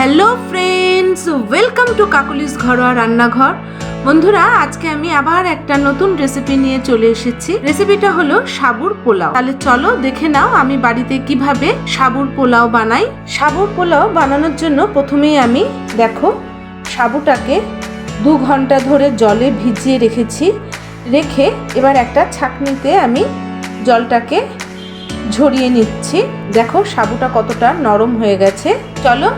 Hello friends welcome to Kokkalis ঘরোয়া রান্নাঘর। বন্ধুরা, আজকে আমি আবার একটা নতুন রেসিপি নিয়ে চলে এসেছি। রেসিপিটা হলো সাবুর পোলাও। তাহলে চলো দেখে নাও আমি বাড়িতে কীভাবে সাবুর পোলাও বানাই। সাবুর পোলাও বানানোর জন্য প্রথমেই আমি, দেখো, সাবুটাকে দু ঘণ্টা ধরে জলে ভিজিয়ে রেখেছি। রেখে এবার একটা ছাকনিতে আমি জলটাকে ঝরিয়ে নিচ্ছি। দেখো, সাবুটা কতটা নরম হয়ে গেছে। চলো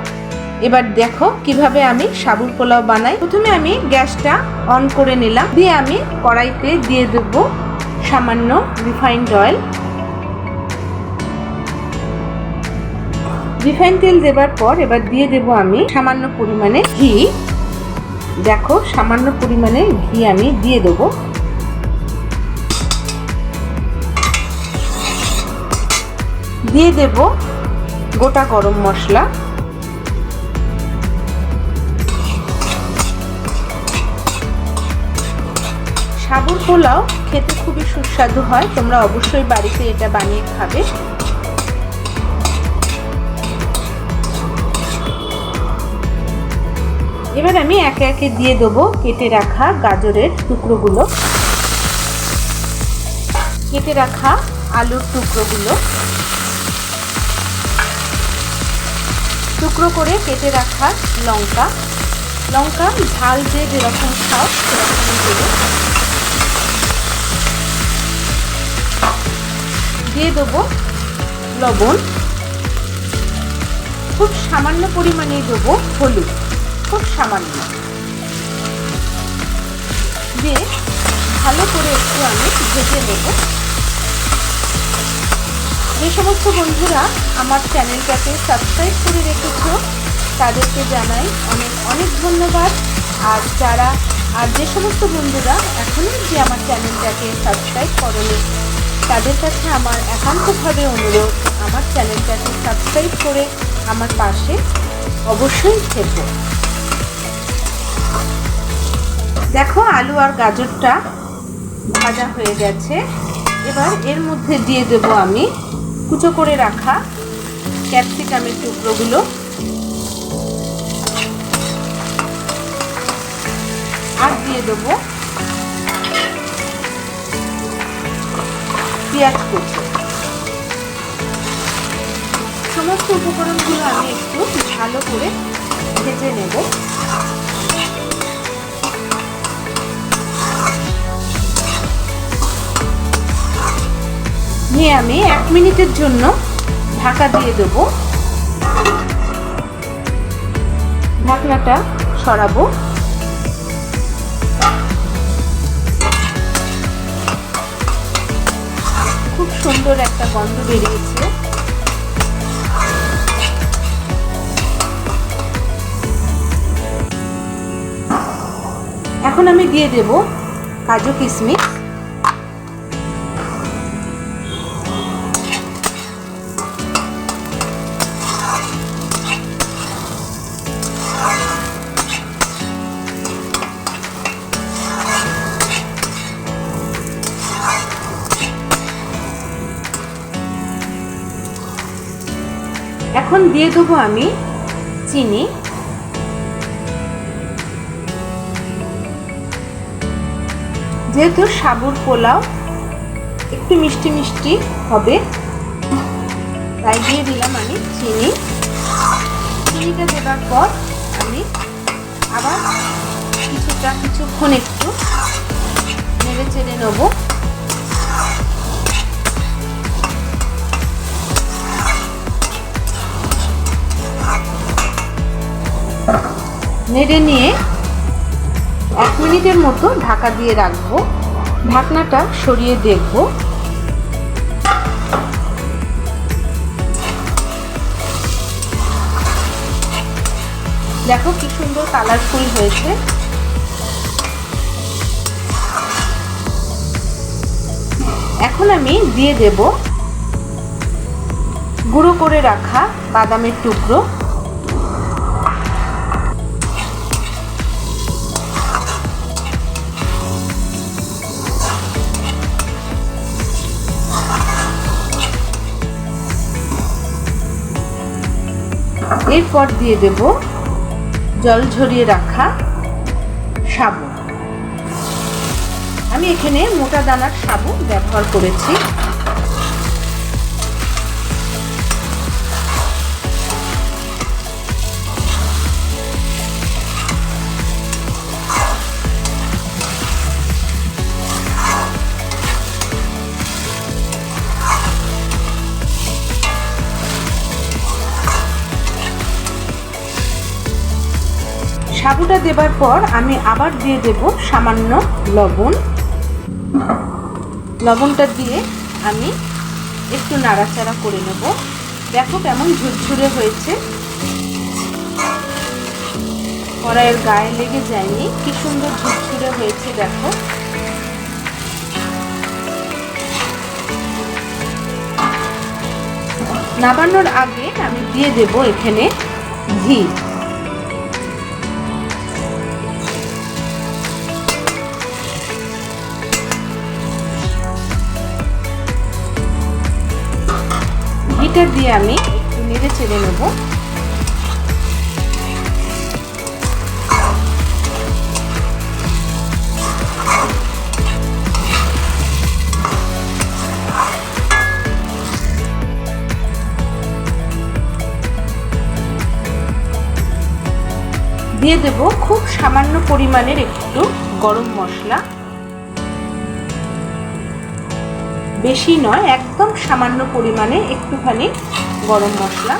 এবার দেখো কীভাবে আমি সাবুর পোলাও বানাই। প্রথমে আমি গ্যাসটা অন করে নিলাম। দিয়ে আমি কড়াইতে দিয়ে দেব সামান্য রিফাইন্ড অয়েল। রিফাইন তেল দেবার পর এবার দিয়ে দেব আমি সামান্য পরিমাণে ঘি। দেখো সামান্য পরিমাণে ঘি আমি দিয়ে দেবো। দিয়ে দেব গোটা গরম মশলা। সাবুর পোলাও খেতে খুবই সুস্বাদু হয়। তোমরা অবশ্যই বাড়িতে এটা বানিয়ে খাবে। এবার আমি একে একে দিয়ে দেবো কেটে রাখা গাজরের টুকরোগুলো। কেটে রাখা আলুর টুকরোগুলো। টুকরো করে কেটে রাখা লঙ্কা। লঙ্কা ঝাল যে যেরকম খাও, সেরকমই দেবে। দিয়ে দেবো লবণ। খুব সামান্য পরিমাণে দেবো হলুদ। খুব সামান্য। দিয়ে ভালো করে একটু আমি ভেজে নেব। যে সমস্ত বন্ধুরা আমার চ্যানেলটাকে সাবস্ক্রাইব করে রেখেছো, তাদেরকে জানাই অনেক অনেক ধন্যবাদ। আর যারা, আর যে সমস্ত বন্ধুরা এখনও যে আমার চ্যানেলটাকে সাবস্ক্রাইব করেনি তাদের কাছে আমার একান্তভাবে অনুরোধ, আমার চ্যানেলটাকে সাবস্ক্রাইব করে আমার পাশে অবশ্যই থেকো। দেখো আলু আর গাজরটা ভাজা হয়ে গেছে। এবার এর মধ্যে দিয়ে দেব আমি কুচো করে রাখা ক্যাপসিকামের টুকরোগুলো। আর দিয়ে দেব পেঁয়াজ কুচো সমস্ত উপকরণগুলো আমি একটু ভালো করে ভেজে নেব। নিয়ে আমি এক মিনিটের জন্য ঢাকা দিয়ে দেব। ঢাকনাটা সরাবো। সুন্দর একটা গন্ধ বেরিয়েছে। এখন আমি দিয়ে দেব কাজু কিশমিশ। এখন দিয়ে দেবো আমি চিনি। যেহেতু সাবুর পোলাও একটু মিষ্টি মিষ্টি হবে, তাই দিয়ে দিলাম আমি চিনি। চিনিটা দেওয়ার পর আমি আবার কিছুটা, কিছুক্ষণ একটু নেড়ে চেড়ে নেব। নেড়ে নিয়ে এক মিনিটের মতো ঢাকা দিয়ে রাখব। ঢাকনাটা সরিয়ে দেখব। দেখো কি সুন্দর কালারফুল হয়েছে। এখন আমি দিয়ে দেব গুঁড়ো করে রাখা বাদামের টুকরো। এরপর দিয়ে দেব জল ঝরিয়ে রাখা সাবু। আমি এখানে মোটা দানার সাবুন ব্যবহার করেছি। সাবুটা দেবার পর আমি আবার দিয়ে দেব সামান্য লবণ। লবণটা দিয়ে আমি একটু নাড়াচাড়া করে নেব। দেখো কেমন ঝুরঝুরে হয়েছে। কড়াইয়ের গায়ে লেগে যায়নি। কি সুন্দর ঝুরঝুরে হয়েছে, দেখো। নামানোর আগে আমি দিয়ে দেব এখানে ঘি। ঘিটা দিয়ে আমি একটু নেড়ে চেড়ে নেব। দিয়ে দেব খুব সামান্য পরিমাণের একটু গরম মশলা। বেশি নয়, একদম সামান্য পরিমাণে একটুখানি গরম মশলা।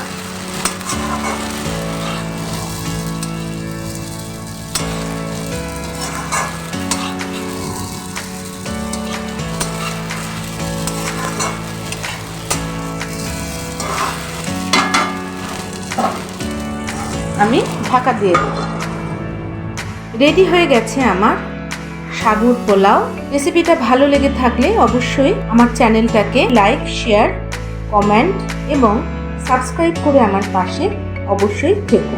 আমি ঢাকা দিয়ে দেব। রেডি হয়ে গেছে আমার সাবুর পোলাও। রেসিপিটা ভালো লেগে থাকলে অবশ্যই আমার চ্যানেলটাকে লাইক, শেয়ার, কমেন্ট এবং সাবস্ক্রাইব করে আমার পাশে অবশ্যই থেকো।